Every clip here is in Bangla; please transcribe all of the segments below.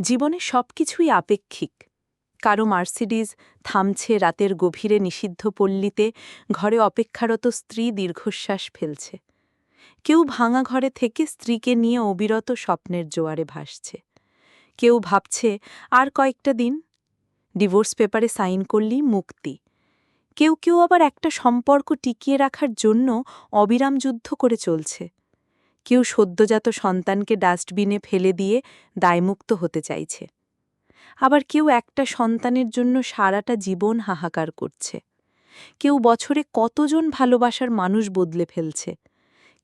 জীবনে সব কিছুই আপেক্ষিক। কারও মার্সিডিজ থামছে রাতের গভীরে নিষিদ্ধ পল্লীতে, ঘরে অপেক্ষারত স্ত্রী দীর্ঘশ্বাস ফেলছে। কেউ ভাঙা ঘরে থেকে স্ত্রীকে নিয়ে অবিরত স্বপ্নের জোয়ারে ভাসছে। কেউ ভাবছে, আর কয়েকটা দিন? ডিভোর্স পেপারে সাইন করলেই মুক্তি। কেউ কেউ আবার একটা সম্পর্ক টিকিয়ে রাখার জন্য অবিরাম যুদ্ধ করে চলছে। কেউ সদ্যজাত সন্তানকে ডাস্টবিনে ফেলে দিয়ে দায়মুক্ত হতে চাইছে। আবার কেউ একটা সন্তানের জন্য সারাটা জীবন হাহাকার করছে। কেউ বছরে কতজন ভালোবাসার মানুষ বদলে ফেলছে।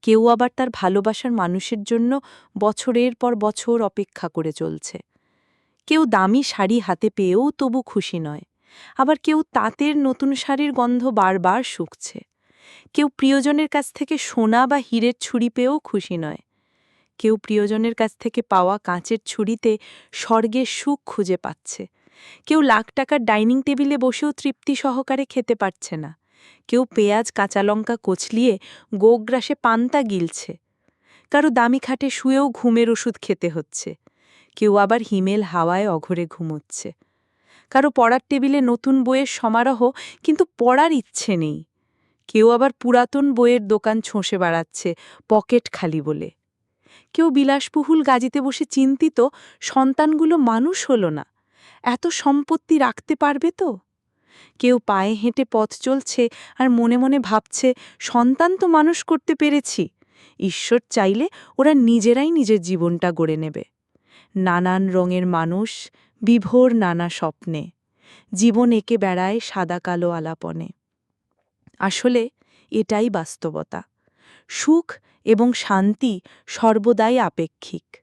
কেউ আবার তার ভালোবাসার মানুষের জন্য বছরের পর বছর অপেক্ষা করে চলছে। কেউ দামি শাড়ি হাতে পেয়েও তবু খুশি নয়। আবার কেউ তাঁতের নতুন শাড়ির গন্ধ বারবার শুকছে। কেউ প্রিয়জনের কাছ থেকে সোনা বা হীরের ছুরি পেয়েও খুশি নয়। কেউ প্রিয়জনের কাছ থেকে পাওয়া কাঁচের ছুরিতে স্বর্গের সুখ খুঁজে পাচ্ছে। কেউ লাখ টাকার ডাইনিং টেবিলে বসেও তৃপ্তি সহকারে খেতে পারছে না। কেউ পেঁয়াজ, কাঁচা লঙ্কা কচলিয়ে গোগ্রাসে পান্তা গিলছে। কারও দামি খাটে শুয়েও ঘুমের ওষুধ খেতে হচ্ছে। কেউ আবার হিমেল হাওয়ায় অঘরে ঘুমোচ্ছে। কারও পড়ার টেবিলে নতুন বইয়ের সমারোহ কিন্তু পড়ার ইচ্ছে নেই। কেউ আবার পুরাতন বইয়ের দোকান ছোঁসে বাড়াচ্ছে, পকেট খালি বলে। কেউ বিলাসবহুল গাজিতে বসে চিন্তিত, সন্তানগুলো মানুষ হল না, এত সম্পত্তি রাখতে পারবে তো? কেউ পায়ে হেঁটে পথ চলছে আর মনে মনে ভাবছে, সন্তান তো মানুষ করতে পেরেছি, ঈশ্বর চাইলে ওরা নিজেরাই নিজের জীবনটা গড়ে নেবে। নানান রঙের মানুষ, বিভোর নানা স্বপ্নে, জীবন একে বেড়ায় সাদা কালো আলাপনে। আসলে এটাই বাস্তবতা। সুখ এবং শান্তি সর্বদাই আপেক্ষিক।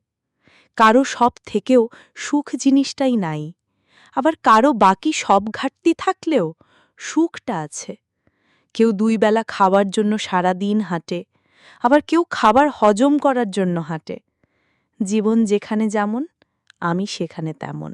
কারও সব থেকেও সুখ জিনিসটাই নাই। আবার কারও বাকি সব ঘাটতি থাকলেও সুখটা আছে। কেউ দুই বেলা খাওয়ার জন্য সারা দিন হাঁটে, আবার কেউ খাবার হজম করার জন্য হাঁটে। জীবন যেখানে যেমন, আমি সেখানে তেমন।